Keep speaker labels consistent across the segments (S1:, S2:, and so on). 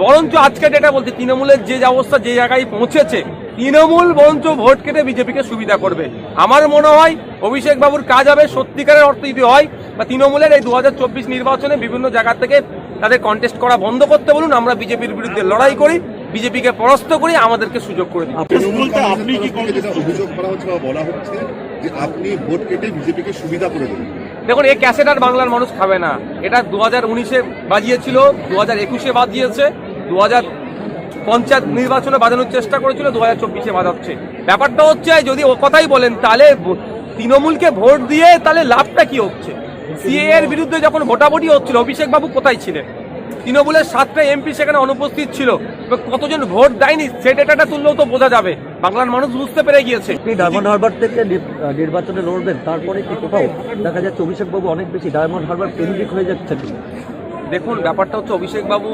S1: বরঞ্চ আজকে ডেটা বলছে তৃণমূলের যে অবস্থা যে জায়গায় পৌঁছেছে তৃণমূল বরঞ্চ ভোট কেটে বিজেপিকে সুবিধা করবে। আমার মনে হয় অভিষেক বাবুর কাজ হবে সত্যিকারের অর্থ যদি হয় বা তৃণমূলের এই দু নির্বাচনে বিভিন্ন জায়গা থেকে তাদের কন্টেস্ট করা বন্ধ করতে বলুন আমরা বিজেপির বিরুদ্ধে লড়াই করি বিজেপিকে পরাস্ত করি আমাদেরকে সুযোগ করে দিই
S2: আপনি কি অভিযোগ করা হচ্ছে বা বলা হচ্ছে যে আপনি ভোট কেটে বিজেপিকে সুবিধা করে দেবেন।
S1: দেখুন, এই ক্যাসেট আর বাংলার মানুষ খাবে না। এটা দু হাজার উনিশে বাজিয়েছিল দু হাজার একুশে বাজিয়েছে দু হাজার পঞ্চায়েত নির্বাচনে বাজানোর চেষ্টা করেছিল দু হাজার চব্বিশে বাজাচ্ছে। ব্যাপারটা হচ্ছে, যদি ও কথাই বলেন, তাহলে তৃণমূলকে ভোট দিয়ে তাহলে লাভটা কি হচ্ছে? সিএ এর বিরুদ্ধে যখন ভোটাভুটি হচ্ছিল, অভিষেক বাবু কোথায় ছিলেন? তৃণমূলের সাতটা এমপি সেখানে অনুপস্থিত ছিল। কতজন ভোট দেয়নি সে ডেটাটা তুললেও তো বোঝা যাবে। বাংলার মানুষ বুঝতে পেরে গিয়েছে।
S3: আপনি ডায়মন্ড হারবার থেকে নির্বাচনে লড়বেন তারপরে কি কোথাও দেখা যাচ্ছে অভিষেক বাবু অনেক বেশি ডায়মন্ড হারবার কেন্দ্রিক হয়ে যাচ্ছে
S1: দেখুন ব্যাপারটা হচ্ছে অভিষেক বাবু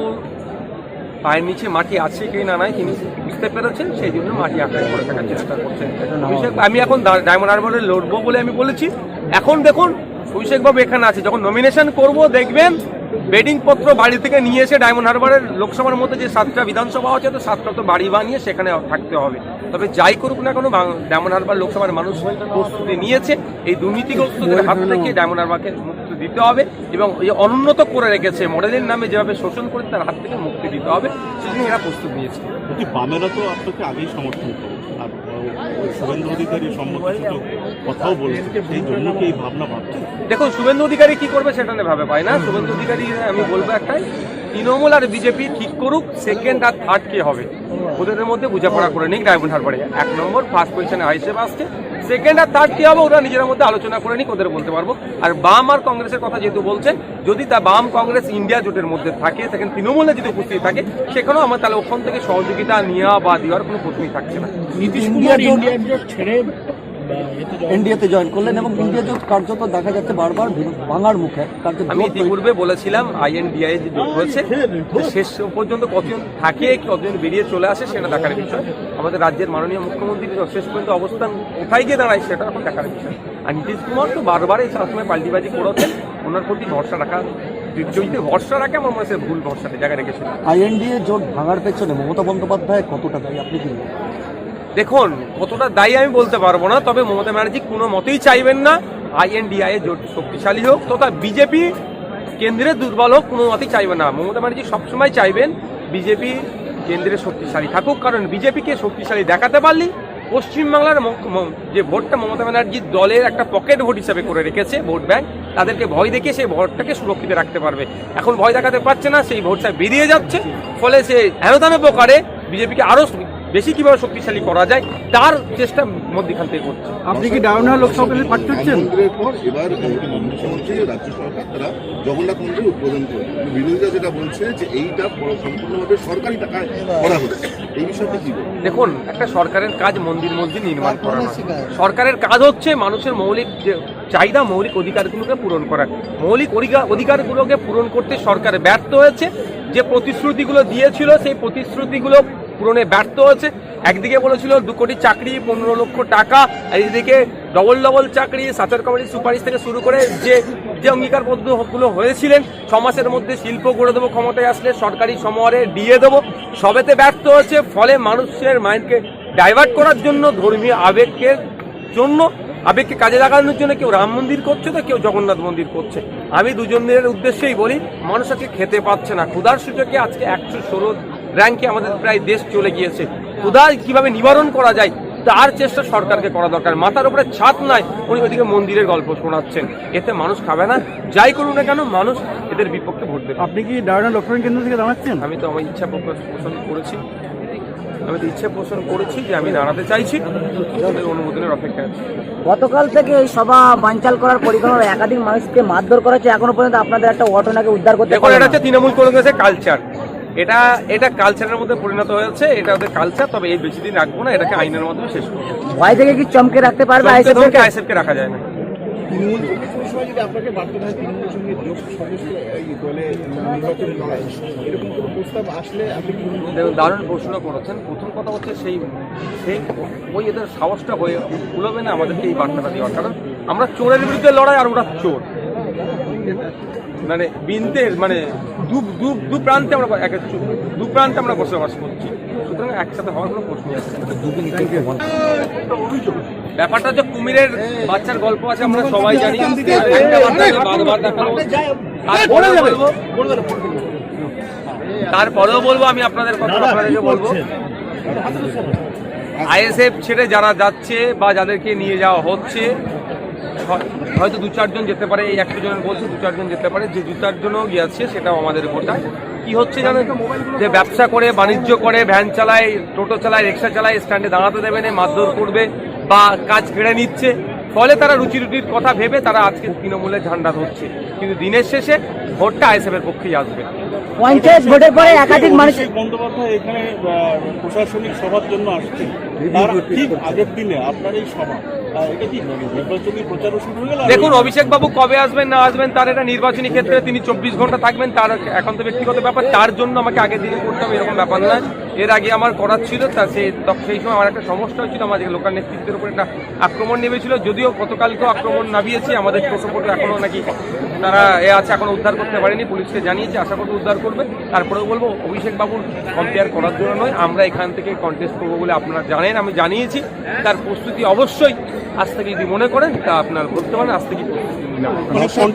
S1: পায়ের নিচে মাটি আছে কি না নাই তিনি বুঝতে পেরেছেন সেই জন্য মাটি আঁকড়ে করে থাকার চেষ্টা করছেন। অভিষেক আমি এখন ডায়মন্ড হারবারে লড়বো বলে আমি বলেছি। এখন দেখুন অভিষেকবাবু এখানে আছে। যখন নমিনেশন করব দেখবেন বেডিং পত্র বাড়ি থেকে নিয়ে এসে ডায়মন্ড হারবারের লোকসভার মধ্যে যে সাতটা বিধানসভা আছে তো সাতটা তো বাড়ি বানিয়ে সেখানে থাকতে হবে। তবে যাই করুক না কেন ডায়মন্ড হারবার লোকসভার মানুষ প্রস্তুতি নিয়েছে। এই দুর্নীতিগ্রস্তদের হাত থেকে ডায়মন্ড হারবারকে মুক্তি দিতে হবে এবং এই অনুন্নত করে রেখেছে মডেলের নামে যেভাবে শোষণ করে তার হাত থেকে মুক্তি দিতে হবে সেজন্য এরা প্রস্তুত নিয়েছে।
S4: বামেরা তো আপনাকে আগেই সমর্থন করে। শুভেন্দু অধিকারী সম্মত কথাও বলেছে। সেই জন্য কি এই ভাবনা ভাবছে?
S1: দেখুন, শুভেন্দু অধিকারী কি করবে সেটা নিয়ে ভাবে পাই না? শুভেন্দু অধিকারী, আমি বলব একটাই তৃণমূল আর বিজেপি ঠিক করুক সেকেন্ড আর থার্ড কে হবে? ওদের মধ্যে বোঝাপড়া করে নিক ডায়মন্ড হারবারে এক নম্বর ফার্স্ট পজিশনে হিসেবে আসছে। সেকেন্ড আর থার্ড কি হবে, ওরা নিজের মধ্যে আলোচনা করে নিক ওদের বলতে পারব। আর বাম আর কংগ্রেসের কথা যেহেতু বলছেন, যদি তা বাম কংগ্রেস ইন্ডিয়া জোটের মধ্যে থাকে সেখানে তৃণমূলে যদি উপস্থিত থাকে, সেখানেও আমার তাহলে ওখান থেকে সহযোগিতা নেওয়া বা দেওয়ার কোনো প্রশ্নই থাকছে না।
S5: নীতিশ কুমার ছেড়ে
S3: এনডিএতে জয়েন করলেন এবং ইন্ডিয়া জোট কার্যত দেখা যাচ্ছে বারবার ভাঙার মুখে।
S1: আমি
S3: জোট
S1: ইতিপূর্বে বলেছিলাম আইএনডিআই যে যোগ হয়েছে শেষ পর্যন্ত কতজন থাকে কতজন বেরিয়ে চলে আসে সেটা দেখার বিষয়। আমাদের রাজ্যের মাননীয় মুখ্যমন্ত্রী শেষ পর্যন্ত অবস্থান কোথায় গিয়ে দাঁড়ায় সেটা এখন দেখার বিষয়। আর নীতিশ কুমার তো বারবার এই সবসময় পাল্টিবাজি করেছেন ওনার প্রতি ভরসা রাখা যদি ভরসা রাখে আমার মনে ভুল ভরসাতে জায়গায় রেখেছিল।
S3: আইএনডিএ জোট ভাঙার পেছনে মমতা বন্দ্যোপাধ্যায় কতটা দায়ী আপনি কি?
S1: দেখুন, কতটা দায়ী আমি বলতে পারব না, তবে মমতা ব্যানার্জি কোনো মতেই চাইবেন না। আইএনডিআই জোট শক্তিশালী হোক, তথা বিজেপি কেন্দ্রে দুর্বল হোক, কোনো মতেই চাইবেন না। মমতা ব্যানার্জি সবসময় চাইবেন বিজেপি কেন্দ্রে শক্তিশালী থাকুক, কারণ বিজেপিকে শক্তিশালী দেখাতে পারলি পশ্চিমবাংলার যে ভোটটা মমতা ব্যানার্জির দলের একটা পকেট ভোট হিসাবে করে রেখেছে, ভোট ব্যাংক, তাদেরকে ভয় দেখিয়ে সেই ভোটটাকে সুরক্ষিত রাখতে পারবে। এখন ভয় দেখাতে পারছে না, সেই ভোটটা বেরিয়ে যাচ্ছে, ফলে সে হেনদানো প্রকারে বিজেপিকে আরও বেশি কীভাবে শক্তিশালী করা যায় তার চেষ্টা মধ্যখান থেকে করছে
S3: আপনি কি ডায়মন্ড লোকসভা পাঠ
S2: মন্দিরের পর এবার মুখ্যমন্ত্রী রাজ্য সরকার তারা জগন্নাথ মন্দির উদ্বোধন করবে বিরোধীরা যেটা বলছে যে এইটা পুরো সম্পূর্ণভাবে সরকারি টাকায় করা হচ্ছে। এই বিষয়টা কি
S1: দেখুন একটা সরকারের কাজ মন্দির মন্দির নির্মাণ করা সরকারের কাজ হচ্ছে মানুষের মৌলিক যে চাহিদা মৌলিক অধিকারগুলোকে পূরণ করা। মৌলিক অধিকার অধিকারগুলোকে পূরণ করতে সরকার ব্যর্থ হয়েছে। যে প্রতিশ্রুতিগুলো দিয়েছিল সেই প্রতিশ্রুতিগুলো পূরণে ব্যর্থ হয়েছে। একদিকে বলেছিল দু কোটি চাকরি, পনেরো লক্ষ টাকা। এদিকে ডবল ডবল চাকরি, সাচার কমিটির সুপারিশ থেকে শুরু করে যে যে অঙ্গীকারবদ্ধগুলো হয়েছিলেন, ছ মাসের মধ্যে শিল্প গড়ে দেবো, ক্ষমতায় আসলে সরকারি সমরে দিয়ে দেবো। সবেতে ব্যর্থ হয়েছে, ফলে মানুষের মাইন্ডকে ডাইভার্ট করার জন্য ধর্মীয় আবেগকে জন্য, আবেগকে কাজে লাগানোর জন্য কেউ রাম মন্দির করছে তো, কেউ জগন্নাথ মন্দির করছে। আমি দুজনের উদ্দেশ্যেই বলি, মানুষ আজকে খেতে পাচ্ছে না। ক্ষুধার সূচকে আজকে একশো ষোলো র্যাঙ্কে আমাদের প্রায় দেশ চলে গিয়েছে। ক্ষুধা কীভাবে নিবারণ করা যায় তার চেষ্টা সরকারকে করা দরকার। মাথার উপরে ছাদ নাই উনি ওইদিকে মন্দিরের গল্প শোনাচ্ছেন। এতে মানুষ খাবে না যাই করুন না কেন মানুষ এদের বিপক্ষে ভোট দেবে।
S3: আপনি কি ডায়মন্ড লোকসভা কেন্দ্র থেকে দাঁড়াচ্ছেন
S1: আমি তো আমার ইচ্ছা প্রকাশ পোষণ করেছি। আমি তো ইচ্ছা পোষণ করেছি যে আমি দাঁড়াতে চাইছি। অনুমোদনের অপেক্ষায় আছি।
S6: গতকাল থেকে এই সভা বানচাল করার পরিকল্পনা একাধিক মানুষকে মারধর করেছে। এখনও পর্যন্ত আপনাদের একটা ঘটনাকে উদ্ধার করতে
S1: এটা হচ্ছে তৃণমূল কংগ্রেসের কালচার। এটা এটা কালচারের মধ্যে পরিণত হয়েছে এটা ওদের কালচার তবে এই বেশি দিন রাখব না এটাকে আইনের মাধ্যমে শেষ করব।
S6: ভয় থেকে কি চমকে রাখতে পারবে
S1: ধমকে
S6: কে?
S1: আইসেফকে রাখা যায় না। দারুণ প্রশ্ন করেছেন। প্রথম কথা হচ্ছে সেই সেই ওই এদের সাহসটা হয়ে কুলবে না আমাদেরকে এই বার্তাটা দেওয়ার। কারণ আমরা চোরের বিরুদ্ধে লড়াই আর ওরা চোর। মানে বিনতের মানে দু দু দু প্রান্তে আমরা এক দু প্রান্তে আমরা বসবাস করছি। সুতরাং একসাথে হওয়ার কোনো প্রশ্নই আসছে ব্যাপারটা যে কুমিরের বাচ্চার গল্প আছে আমরা সবাই জানি। তারপরেও বলব। আমি আপনাদের কথা আপনাদেরকে বলব। আইএসএফ ছেড়ে যারা যাচ্ছে বা যাদেরকে নিয়ে যাওয়া হচ্ছে হয়তো দু চারজন যেতে পারে এই একশো জনের বলছে দু চারজন যেতে পারে যে দু চারজনও গিয়েছে সেটাও আমাদের গোটায় কি হচ্ছে জানেন? যে ব্যবসা করে বাণিজ্য করে ভ্যান চালায় টোটো চালায় রিক্সা চালায় স্ট্যান্ডে দাঁড়াতে দেবে না মারধর করবে বা কাজ কেড়ে নিচ্ছে। ফলে তারা রুচি রুটির কথা ভেবে তারা আজকে তৃণমূলের ঝান্ডা ধরছে। কিন্তু দিনের শেষে ভোটটা আইএসএফের পক্ষেই আসবে।
S6: পঞ্চায়েত ভোটের পরে একাধিক মানুষ
S4: বন্দ্যোপাধ্যায় এখানে প্রশাসনিক সভার জন্য ঠিক আগের দিনে আপনার এই সভা
S1: দেখুন অভিষেক বাবু কবে আসবেন, না আসবেন, তার এটা নির্বাচনী ক্ষেত্রে তিনি চব্বিশ ঘণ্টা থাকবেন, তার এখন তো ব্যক্তিগত ব্যাপার, তার জন্য আমাকে আগের দিনে করতে হবে, এরকম ব্যাপার নয়। এর আগে আমার করার ছিল, তা তখন সেই সময় আমার একটা সমস্যা হয়েছিল আমাদের লোকাল নেতৃত্বের উপর একটা আক্রমণ নেমেছিল, যদিও গতকালকেও আক্রমণ নামিয়েছি, আমাদের টোটো ফোটো এখনও নাকি তারা এ আছে, এখনও উদ্ধার করতে পারেনি, পুলিশকে জানিয়েছে, আশা করি উদ্ধার করবে। তারপরেও বলব, অভিষেক বাবুর কম্পেয়ার করার জন্য নয়, আমরা এখান থেকে কন্টেস্ট করব বলে আপনারা জানেন, আমি জানিয়েছি। তার প্রস্তুতি অবশ্যই আজ থেকে যদি মনে করেন, তা আপনার করতে পারেন, আজ থেকে